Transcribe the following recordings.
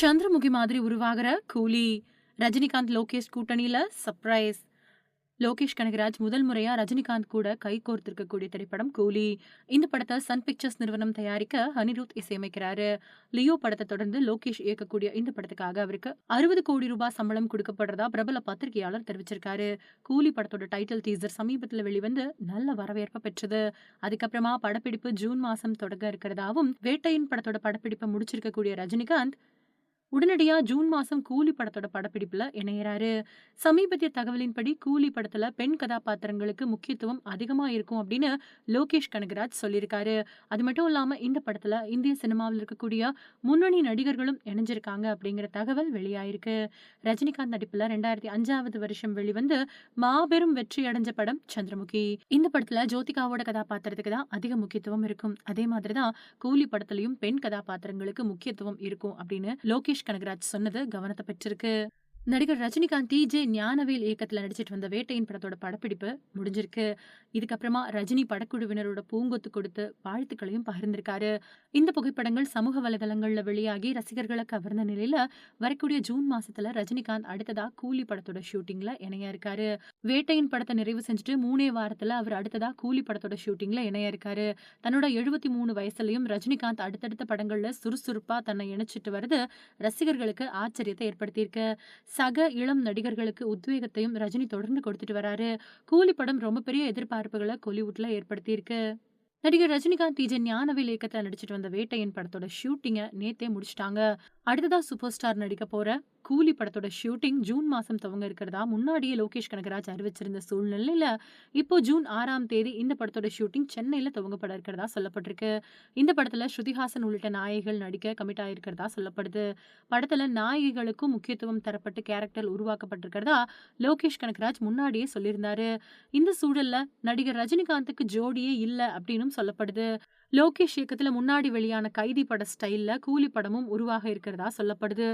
சந்திரமுகி மாதிரி உருவாகிற கூலி ரஜினிகாந்த் லோகேஷ் கூட்டணியில சர்ப்ரைஸ் லோகேஷ் கனகராஜ் முதல் முறையா ரஜினிகாந்த் கூட கை கோர்த்திருக்கக்கூடிய திரைப்படம் கூலி. இந்த படத்தை சன் பிக்சர்ஸ் நிறுவனம் தயாரிக்க அனிருத் இசையமைக்கிறாரு. லியோ படத்தை தொடர்ந்து லோகேஷ் இயக்கக்கூடிய இந்த படத்துக்காக அவருக்கு அறுபது கோடி ரூபாய் சம்பளம் கொடுக்கப்படுறதா பிரபல பத்திரிகையாளர் தெரிவிச்சிருக்காரு. கூலி படத்தோட டைட்டில் டீசர் சமீபத்துல வெளிவந்து நல்ல வரவேற்பை பெற்றது. அதுக்கப்புறமா படப்பிடிப்பு ஜூன் மாசம் தொடங்க இருக்கிறதாவும் வேட்டையின் படத்தோட படப்பிடிப்பை முடிச்சிருக்கக்கூடிய ரஜினிகாந்த் உடனடியா ஜூன் மாசம் கூலி படத்தோட படப்பிடிப்புல இணையிறாரு. சமீபத்திய தகவலின்படி கூலி படத்துல பெண் கதாபாத்திரங்களுக்கு முக்கியத்துவம் அதிகமா இருக்கும் அப்படின்னு லோகேஷ் கனகராஜ் சொல்லியிருக்காரு. அது மட்டும் இல்லாம இந்த படத்துல இந்திய சினிமாவில் இருக்கக்கூடிய முன்னணி நடிகர்களும் இணைஞ்சிருக்காங்க அப்படிங்கிற தகவல் வெளியாயிருக்கு. ரஜினிகாந்த் நடிப்புல ரெண்டாயிரத்தி அஞ்சாவது வருஷம் வெளிவந்து மாபெரும் வெற்றி அடைஞ்ச படம் சந்திரமுகி. இந்த படத்துல ஜோதிகாவோட கதாபாத்திரத்துக்கு தான் அதிக முக்கியத்துவம் இருக்கும். அதே மாதிரிதான் கூலி படத்துலயும் பெண் கதாபாத்திரங்களுக்கு முக்கியத்துவம் இருக்கும் அப்படின்னு லோகேஷ் கனகராஜ் சொன்னது கவனத்தை பெற்றிருக்கு. நடிகர் ரஜினிகாந்த் டிஜே ஞானவேல் இயக்கத்தில் நடிச்சிட்டு வந்த வேட்டையின் படத்தோட படப்பிடிப்பு முடிஞ்சிருக்கு. இதுக்கப்புறமா ரஜினி படக்குழுவினரோட பூங்கொத்து கொடுத்து வாழ்த்துக்களையும் பகிர்ந்திருக்காரு. இந்த புகைப்படங்கள் சமூக வலைதளங்கள்ல வெளியாகி ரசிகர்களை கவர்ந்த நிலையில வரக்கூடிய ஜூன் மாசத்துல ரஜினிகாந்த் அடுத்ததா கூலி படத்தோட ஷூட்டிங்ல இணைய இருக்காரு. வேட்டையின் படத்தை நிறைவு செஞ்சுட்டு மூணே வாரத்துல அவர் அடுத்ததா கூலி படத்தோட ஷூட்டிங்ல இணைய இருக்காரு. தன்னோட எழுபத்தி மூணு வயசுலயும் ரஜினிகாந்த் அடுத்தடுத்த படங்கள்ல சுறுசுறுப்பா தன்னை இணைச்சிட்டு வருது ரசிகர்களுக்கு ஆச்சரியத்தை ஏற்படுத்தியிருக்கு. சக இளம் நடிகர்களுக்கு உத்வேகத்தையும் ரஜினி தொடர்ந்து கொடுத்துட்டு வராரு. கூலி படம் ரொம்ப பெரிய எதிர்பார்ப்புகளை கோலிவுட்ல ஏற்படுத்தியிருக்கு. நடிகர் ரஜினிகாந்த் டிஜே ஞானவேல் இயக்கத்துல நடிச்சிட்டு வந்த வேட்டையின் படத்தோட ஷூட்டிங்கை நேத்தே முடிச்சிட்டாங்க. அடுத்ததா சூப்பர் ஸ்டார் நடிக்க போற கூலி படத்தோட ஷூட்டிங் ஜூன் மாதம் துவங்க இருக்கிறதா? முன்னாடியே லோகேஷ் கனகராஜ் அறிவிச்சிருந்த சூழ்நிலையில இப்போ ஜூன் ஆறாம் தேதி இந்த படத்தோட ஷூட்டிங் சென்னையில் துவங்கப்பட இருக்கிறதா சொல்லப்பட்டிருக்கு. இந்த படத்துல ஸ்ருதிஹாசன் உள்ளிட்ட நாயகிகள் நடிக்க கமிட் ஆயிருக்கிறதா சொல்லப்படுது. படத்தில் நாயகிகளுக்கும் முக்கியத்துவம் தரப்பட்டு கேரக்டர் உருவாக்கப்பட்டிருக்கிறதா லோகேஷ் கனகராஜ் முன்னாடியே சொல்லியிருந்தாரு. இந்த சூழல்ல நடிகர் ரஜினிகாந்துக்கு ஜோடியே இல்லை அப்படின்னும் சொல்லப்படுது. லோகேஷ் இயக்கத்தில் முன்னாடி வெளியான கைதி பட ஸ்டைலில் கூலி படமும் உருவாக இருக்கிறதா சொல்லப்படுது.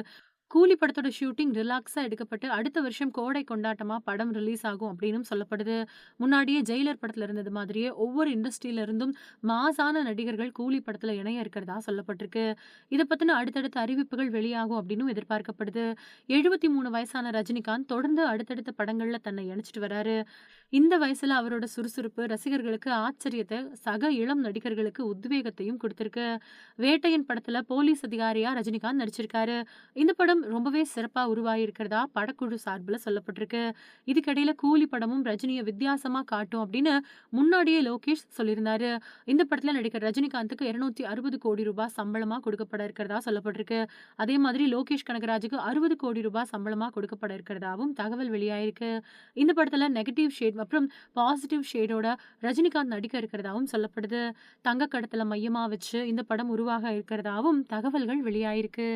கூலி படத்தோட ஷூட்டிங் ரிலாக்ஸாக எடுக்கப்பட்டு அடுத்த வருஷம் கோடை கொண்டாட்டமாக படம் ரிலீஸ் ஆகும் அப்படின்னு சொல்லப்படுது. முன்னாடியே ஜெயிலர் படத்தில் இருந்தது மாதிரியே ஒவ்வொரு இண்டஸ்ட்ரியில இருந்தும் மாசான நடிகர்கள் கூலி படத்தில் இணைய இருக்கிறதா சொல்லப்பட்டிருக்கு. இதை பற்றின அடுத்தடுத்த அறிவிப்புகள் வெளியாகும் அப்படின்னு எதிர்பார்க்கப்படுது. எழுபத்தி மூணு வயசான ரஜினிகாந்த் தொடர்ந்து அடுத்தடுத்த படங்களில் தன்னை இணைச்சிட்டு வராரு. இந்த வயசில் அவரோட சுறுசுறுப்பு ரசிகர்களுக்கு ஆச்சரியத்தை சக இளம் நடிகர்களுக்கு உத்வேகத்தையும் கொடுத்துருக்கு. வேட்டையின் படத்தில் போலீஸ் அதிகாரியாக ரஜினிகாந்த் நடிச்சிருக்காரு. இந்த படம் ரொம்பவே சிறப்பாக உருவாகியிருக்கிறதா படக்குழு சார்பில் சொல்லப்பட்டிருக்கு. இதுக்கிடையில கூலி படமும் ரஜினியை வித்தியாசமாக காட்டும் அப்படின்னு முன்னாடியே லோகேஷ் சொல்லியிருந்தாரு. இந்த படத்தில் நடிகர் ரஜினிகாந்துக்கு இருநூத்தி அறுபது கோடி ரூபாய் சம்பளமாக கொடுக்கப்பட இருக்கிறதா சொல்லப்பட்டிருக்கு. அதே மாதிரி லோகேஷ் கனகராஜுக்கு அறுபது கோடி ரூபாய் சம்பளமாக கொடுக்கப்பட இருக்கிறதாவும் தகவல் வெளியாயிருக்கு. இந்த படத்தில் நெகட்டிவ் ஷேட் மற்றும் பாசிட்டிவ் ஷேடோட ரஜினிகாந்த் நடிக்க இருக்கிறதாவும் சொல்லப்படுது. தங்க கடத்தில் மையமாக வச்சு இந்த படம் உருவாக இருக்கிறதாவும் தகவல்கள் வெளியாயிருக்கு.